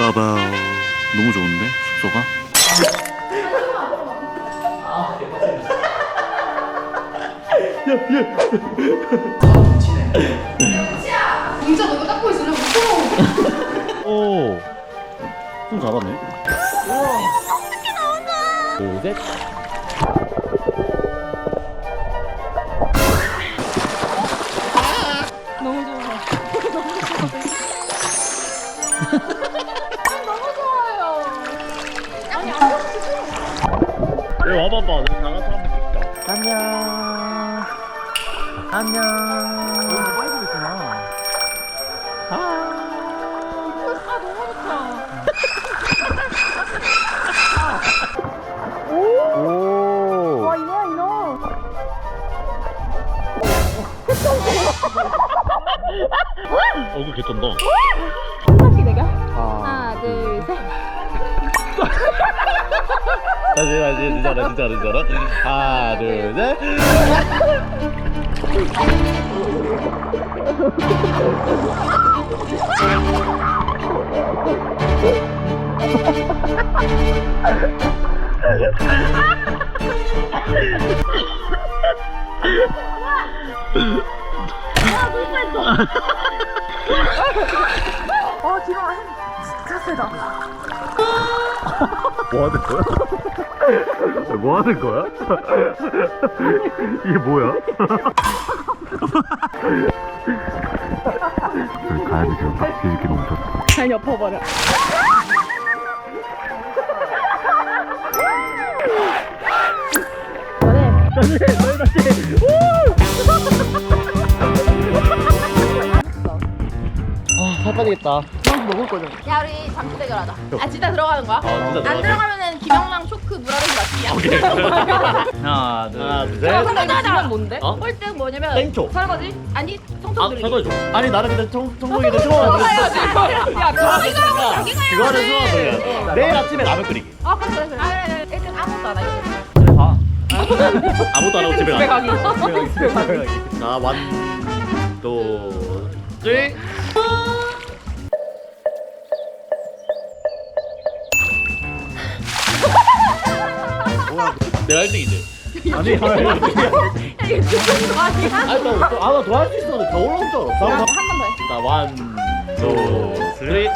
빠바 너무 좋은데 숙소가? 진짜 너무 닦고 있으려 무서워. 오, 좀 잘하네. 둘, 셋. 너무 좋아. 너무 여기 와봐봐, 내가 다 같이 한번 찍자. 안녕. 안녕. 여기 빨리 있구나. 아. 아 너무 좋다. 오. 와 이거야 이거. 얼굴 개쩐다. 한바퀴 내가. 아. 하나 둘 셋. 다시 다시 진짜라 진짜라 진짜라. 하나 둘 셋. 아 지금 진짜 세다. 뭐 하는 거야? 뭐 하는 거야? 이게 뭐야? 여기 가야 돼 지금 딱 뒤집기 좋다. 잘 엎어버려. 너네 다시. 아살 빠지겠다. 먹을 거잖아. 야 우리 잠시 대결하자. 아 진짜 들어가는 거야? 아, 진짜 안. 들어가면은 김영랑 초크 무라르기 맞기야. 하나 둘 야, 셋. 이거 지금 뭔데? 어? 꼴등 뭐냐면 땡초. 설거지? 아니 성적 아. 설거지 줘. 아니 나는 근데 청 해야지. 알았어. 야 그거 해야지. 그거는 수학 돌려. 내일 아침에 라면 끓이기. 아 그래 그래 그래. 아, 그래, 그래. 일단 아무것도 안 가. 아무것도 안 하고 집에 집에 가. 가기. 집에 가기. 자, 완, 도, 쓰리. 내가 1등이지. 아니, 아니, 아니. 이게 무슨 말이야? 아니, 나, 아, 나더할수 있었는데 더 올라온 줄 알았어. 한 번 더 해. 자, 완, 도, 쓰리.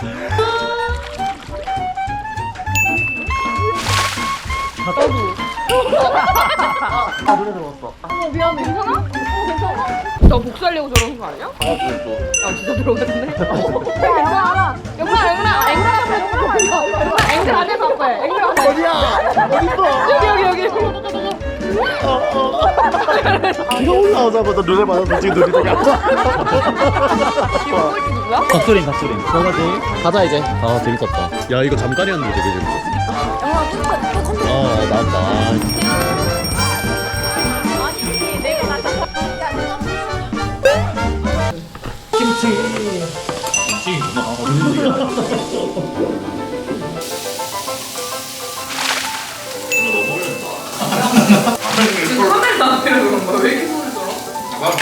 아, 노래 들어왔어. 어 미안해 괜찮아? 어 괜찮아? 저 복수하려고 저러는 거 아니야? 아, 그랬어. 야 진짜 영아 영아 영아 앵글 앞에 영아 앵글 안에서 아빠 앵글 앞에 어디야? 어딨어? 여기 여기 여기. 비가 올라오자마자 눈에 맞아서 지금 눈이 되게 아파. 각소린 각소린 설거지. 가자 이제. 아 재밌었다. 야 이거 잠깐이었는데 되게 재밌었어 영아 또 컴퓨터. 어 나온다 아니 내가 누가 김치 김치 카메라 안 되는 그런 거야? 왜 이렇게 소리 들어?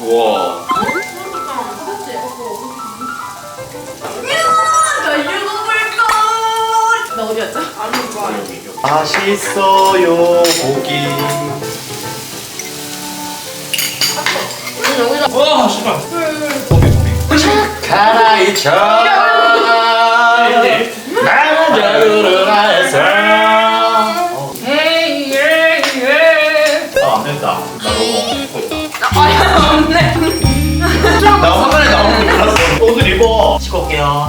우와? 아니 좋아. 맛있어요 고기 와, 씨발. 가라이쳐 나를 가서 에이 나 화면에 나오는 거 알았어 옷을 입어 씻고 올게요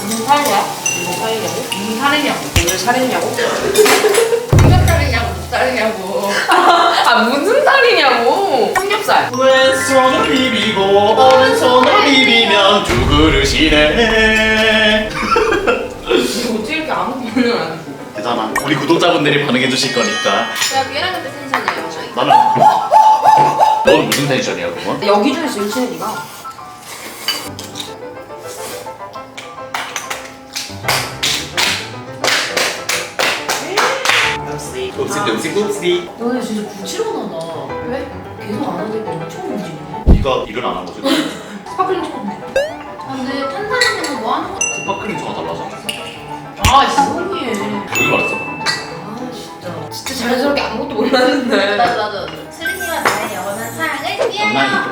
무슨 살이야? 무슨 살이냐고? 무슨 살이냐고? 오늘 살이냐고? 무슨 살이냐고? 무슨 살이냐고? 아 무슨 살이냐고? 삼겹살. 왼손을 비비고 오른손을 비비면 두 그릇이네 구독자분들이 반응해 주실 거니까 야 얘랑 그때 텐션이에요. 나는 너는 무슨 텐션이야 그거? 여기 중에서 니가. 읍시 읍시 읍시 너네 진짜 부지런하다. 왜? 계속 안 하니까 엄청 움직이네. 그러니까 일을 안 한 거지. 스파클링. 아, 근데 탄산음료는 뭐 하는 거? 스파클링 저가 달라서. 아, 해. 여기 말했어. 아 진짜. 자연스럽게 아무것도 몰랐는데. 나도 나도. 슬리니와 나의 영원한 사랑을 위하여.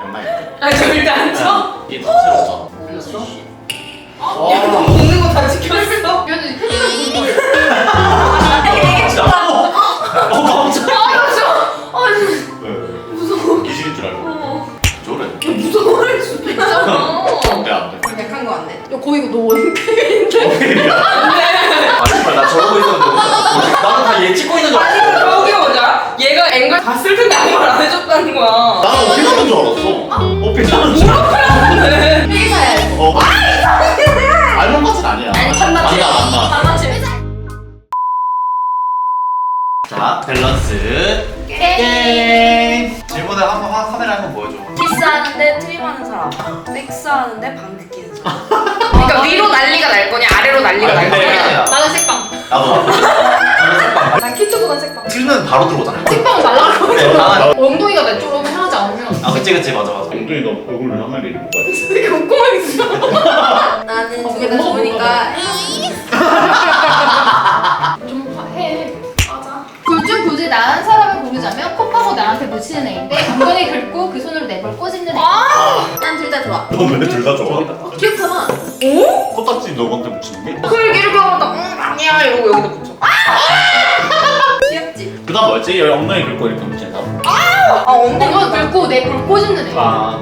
연말. 아, 저 일단 앉아. 이게 다 새로워. 틀렸어? 야, 너 먹는 거 다 지켰어. 표정이 어, 깜짝. 아, 무서워. 이실인 줄 알고. 저래. 무서워할 수도 있잖아. 안돼 안돼. 약한 거 같네. 야, 거의 이거 너 원픽인데? 아 정말 나 저러고 있었는데 나는 다 얘 찍고 있는 줄 아니, 알았어. 저기 앵글 봤을 텐데 아무 말 안 해줬다는 거야. 나는 어필 하는 줄 알았어. 어필 하는 줄 알았어. 그래. 회사야 이거. 어. 알몸 같은 아니야. 판단지. 맞나 맞나. 단아치. 자 밸런스 게임. 게임. 질문을 한번 화- 카메라 한번 보여줘. 키스하는데 트림하는 사람, 섹스하는데 방귀 끼는 사람. 그러니까 위로 난리가 날 거냐, 아래로 난리가 아, 날 근데 거냐. 나는 색방. 나도 나도. 난 키트보다 색방. 틀면 바로 들어오잖아. 색방은 날라갈 거 네, 나- 엉덩이가 내 쪽으로 향하지 않으면. 아 그치 그치 맞아 맞아. 엉덩이가 얼굴을 한 마리 먹어야 돼. 되게 꼼꼼하게 쓰잖아. 나는 어, 두개다 뭐, 좋으니까 좀 해. 맞아. 둘중 굳이 나은 사람을 고르자면 컵하고 나한테 묻히는 애인데 엉덩이 긁고 그 손으로 내 볼 꼬집는 애. 난 둘 다 좋아. 너왜둘 다 좋아? 귀엽잖아. 코딱지 너한테 묻히는 게? 그걸 이렇게 하다 응 아니야 이러고 여기다 붙여. 귀 뭐였지? 여기 엉덩이 긁고 이렇게 사람. 아 엉덩이. 엉덩이 긁고 내 볼 꼬집는 애. 아.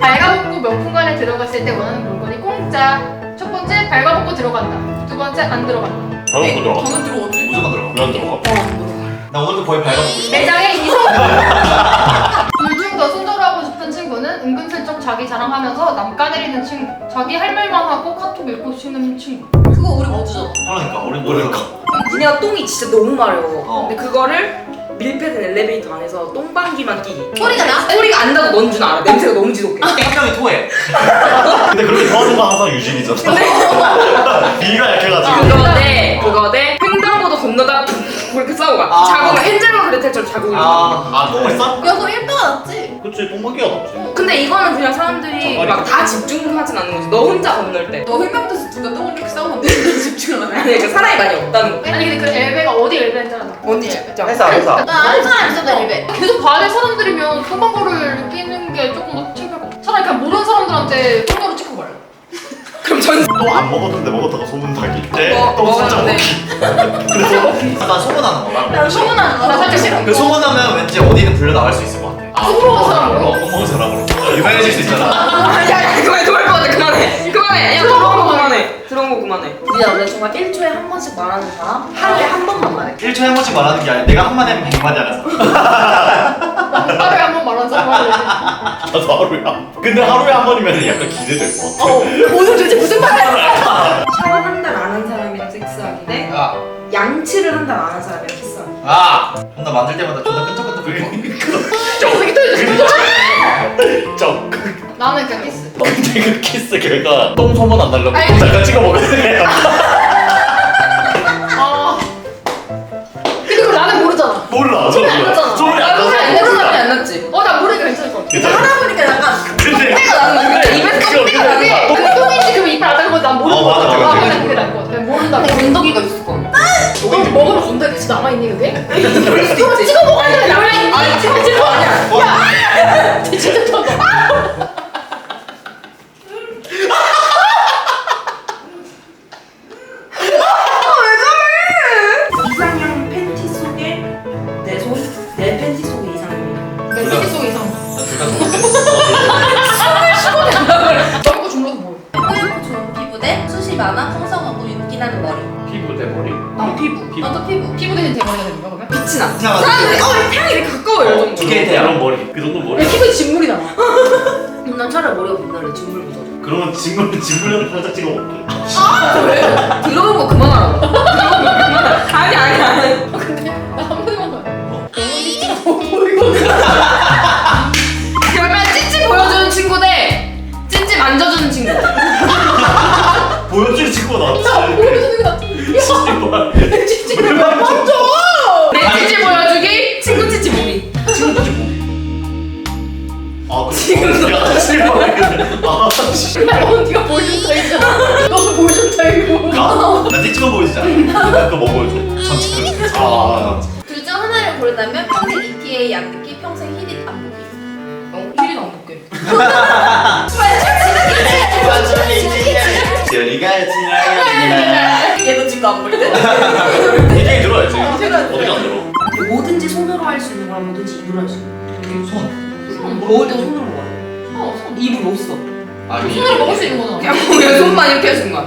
발가벗고 명품관에 들어갔을 때 원하는 물건이 공짜. 첫 번째 발가벗고 들어간다. 두 번째 안 들어간다. 방금 들어가. 저는 들어오지? 무조건 들어가. 왜안 들어가? 나 오늘도 거의 발가벗고 있어. 매장에 이성. 자기 자랑하면서 남 까내리는 친구. 자기 할 말만 하고 카톡 읽고 쉬는 친구. 그거 우리 모두잖아. 그러니까 우리 모르니까. 니네가 똥이 진짜 너무 마려워. 어. 근데 그거를 밀폐된 엘리베이터 안에서 똥방귀만 끼기. 소리가 나? 소리가 안 나도 넌줄 알아. 냄새가 너무 지독해. 한 명이 토해. 근데 그렇게 좋아하는 건 항상 유진이잖아. 비가 약해가지고. 그거 대 그거 대 횡단보도 건너다 그렇게 싸우고 가. 아. 가. 헨젤과 그레텔처럼 있는 거. 아, 똥을 싸? 야, 그럼 1등 낫지? 그치, 똥방귀가 낫지. 근데 이거는 그냥 사람들이. 막 다 집중하진 않는 거지. 너 혼자 건널 때. 너 횡단부터 누가 똥을 이렇게 싸우면 돼. 집중을 안 해. 아니 그 사람이 많이 없다는 거. 아니 근데 그 엘베가 어디 엘베인지 알아? 언니 진짜. 회사, 회사. 나 아는 사람 있었다, 엘리베. 계속 봐야 될 사람들이면 똥방 거를 느끼는 게 조금 더 창피할 것 같아. 차라리 그냥 모르는 사람들한테 똥으로 찍고 말해. 그럼 전 똥안 먹었는데 먹었다가 소문 나기. 네, 뭐, 똥 살짝 먹었는데. 먹기. 그래서 난 소문나는 거 말고. 난 소문나는 나 살짝 싫어. 그 소문나면 왠지 어디든 불려 나갈 수 있을 것 먹은 사람으로? 먹은 사람으로. 유명해질 수 있잖아. 야야 그만해 것 같아 그만해 그만해 야 들어온 거 그만해 들어온 거 그만해 니가 원래 정말 1초에 한 번씩 말하는 사람? 하루에 한 번만 말해. 1초에 한 번씩 말하는 게 아니라 내가 한마디 하면 100마디 하는 사람. 하루에 한 번 말하는 사람을 나도 하루에 한 번. 근데 하루에 한 번이면 약간 기대될 것 같아. 오늘 도대체 무슨 말이야? 샤워 한 달 안 한 사람이랑 섹스하기 대 아, 양치를 한 달 안 한 사람이랑 키스하기 아. 존나 만들 때마다 존나 끈적끈적 있어. 쩍. 나는 그냥 키스. 근데 그 키스 걔가 똥 소문 안 날려고 아니. 잠깐 찍어 먹었네. 아. 피부. 피부. 나도 피부. 피부 대신 대머리가 되는 거야, 그러면? 빛이 나 이상하다. 사람들이 어 태양이 이렇게 가까워 이럴 정도로 두개 대 이런 머리. 그 정도 머리. 왜 피부에 진물이 나와? 난 차라리 머리가 빛나래. 진물 묻어져. 그러면 지금 지금 살짝 찍어 먹게. 들어온 거 그만하라고 들어온 거 그만하라 아니 아니 아니 근데 나 한 번만 더. 너무 찍어 보이거든. 그러면 찌찌 보여주는 친구 대 찌찌 만져주는 친구 보여줄 친구가. 찌찌를 왜 먼저? 내 찌찌 보여주기. 친구 찌찌 보기. 아 지금 야 실망이네 아 씨. 어, 네가 보여준다 했잖아. 너도 보여준다 이거. 나? 나 찍지만 보여주잖아 그거 뭐 보여줘? 전체를 아둘 중 하나를 고른다면 평생 ETA 안 듣기, 평생 히릿 안 보기. 어, 힐이 안 볼게. 지연이가 지나가 얘 도 찍고 안볼 때. 굉장히 들어야지 제가 어디가 안 들어? 뭐든지 손으로 할 수 있는 거랑 뭐든지 입으로 할 수 있는 거. 손 뭐든 손으로 먹어. 어, 손. 입을 못 써. 아, 손으로 먹을 수 있는 거잖아. 그냥 그냥 손만 이렇게 해준 거야.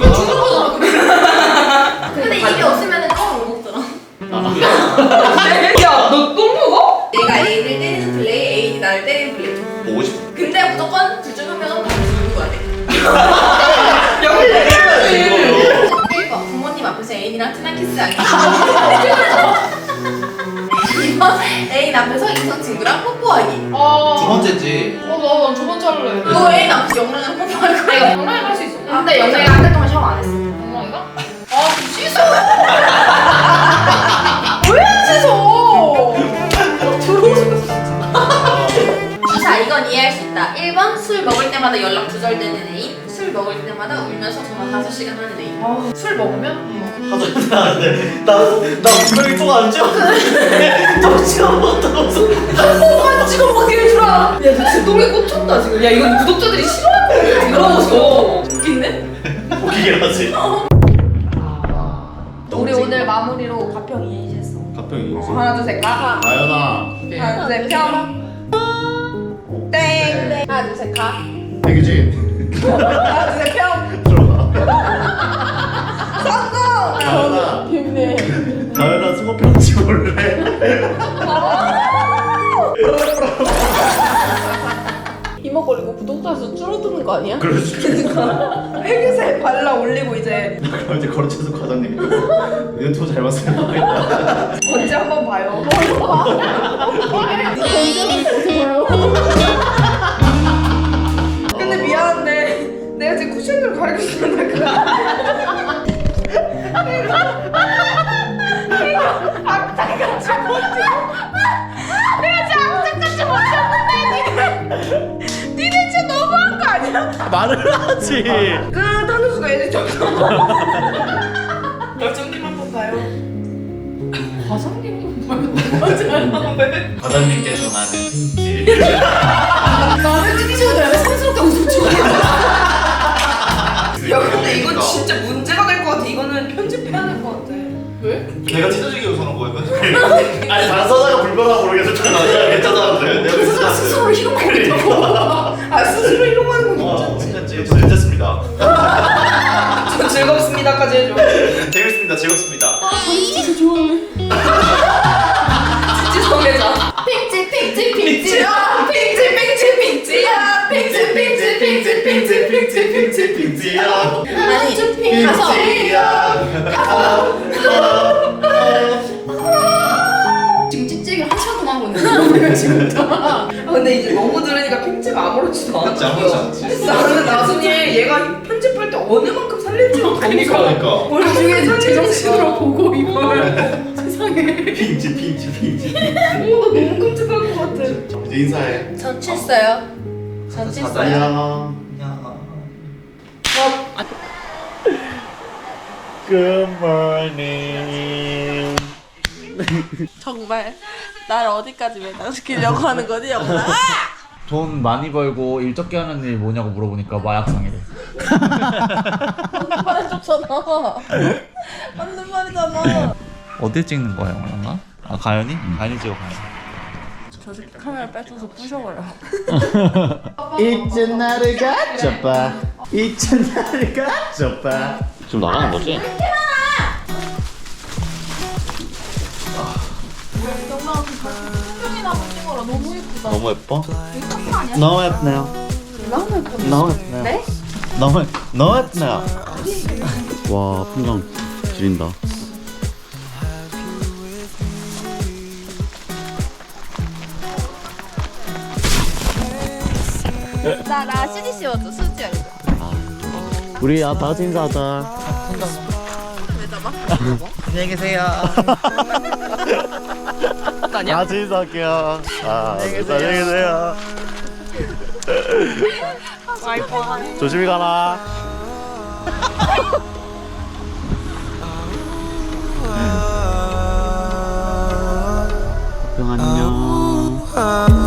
애인이랑 친한 키스 하기 2번 애인 앞에서 이성 친구랑 뽀뽀하기 어. 두 번째지 어, 나저 번째 할래. 너 애인 앞에서 영랑이랑 뽀뽀할 내가 거야 영랑이 할수 있어. 근데 연애가 한달 동안 샤워 안 했어. 영랑이가? 아, 씻어. 자 이건 이해할 수 있다 1번 술 먹을 때마다 연락 두절되는 애인 술 먹을 때마다 울면서 전화 5시간 하는 애인 술 먹으면? 하도 있다는데 나나 분명히 똥안 찍었는데 똥 찍어먹었다고 똥만 찍어 먹게 해주라. 야, 너 진짜 똥에 꽂혔다 지금. 야, 이건 구독자들이 싫어할 거야. 이러면서. 웃긴데? 웃기긴 하지 우리 오늘 마무리로 가평 이행시했어 가평이 하나, 둘, 셋, 가. 나연아 하나, 둘, 셋, 평. 땡. 하나 둘 셋 가. 백유진 하나, 둘, 셋, 평. 성공. 수 줄어드는 거 아니야? 그럴 수 있어. 회계세 발라 올리고 이제 그럼 이제 거래처에서 과장님. 유튜브 잘 봤어요. 언제 한번 봐요. 근데 미안한데 내가 지금 쿠션으로 가리고 있었는데 그 말을 하지 끝 하는 수가 이제 점점 열정님 한번 봐요. 과장님은 뭐야? 과장님께서 나는 나는 찌찌가 되면 상스럽게 웃음 치고 야 근데 이건 진짜 문제가 될 것 같아. 이거는 편집해야 될 것 같아. 왜? 내가 찢어지게 웃어놓은 거예요 아니 당사자가 불편하고 모르겠어 나 괜찮았는데 내가 스스로 스스로 희롱하고 있다고. 아 스스로 희롱하는 건어 괜찮지. 괜찮지 재밌었습니다 전 즐겁습니다까지 해줘. 재밌습니다 즐겁습니다 찌찌 성애자. 핑치 핑치 핑치야 핑치 핑치 핑치야 핑치 핑치 핑치 핑치 핑치 핑치 핑지야 아니 가서 지금 찌찌기를 한 시간 동안 하고 있는데. 지금부터. 아 근데 이제 너무 들으니까 핑치가 아무렇지도 않아. 맞지, 아무렇지 않지. 나는 나중에 얘가 편집할 때 어느 만큼 살릴지 모르니까. 그러니까 뭘 나중에 제정신으로 보고 이걸. 세상에. 핑지 핑지 핑지 어, 나 너무 끔찍할 것 같아. 이제 인사해 전 칠어요 전 칠어요 Good morning 정말 날 어디까지 매달시키려고 하는 거지 영나? 돈 많이 벌고 일 적게 하는 일 뭐냐고 물어보니까 마약상이래. 맞는 말이잖아 맞는 말이잖아 어딜 찍는 거야, 영화가? 아 가연이? 가연이 찍어 가연. 저 새끼 카메라 뺏어서 부셔버려 이제 나를 가져봐 이제 나를 가져봐 지금 나가는 거지? 찍어라 너무 예쁘다. 너무 예뻐? 너무 예쁘네요. 너무 예쁘네요. 네? 너무 너무 예쁘네요. 와 풍경 지린다. 나 나 수지 씌워줘 수지 우리 아, 다 같이 인사하자 안녕히 계세요. 아니야? 아, 진사할게요. 아, 진짜 안녕히 계세요. 조심히 가라. 병 안녕.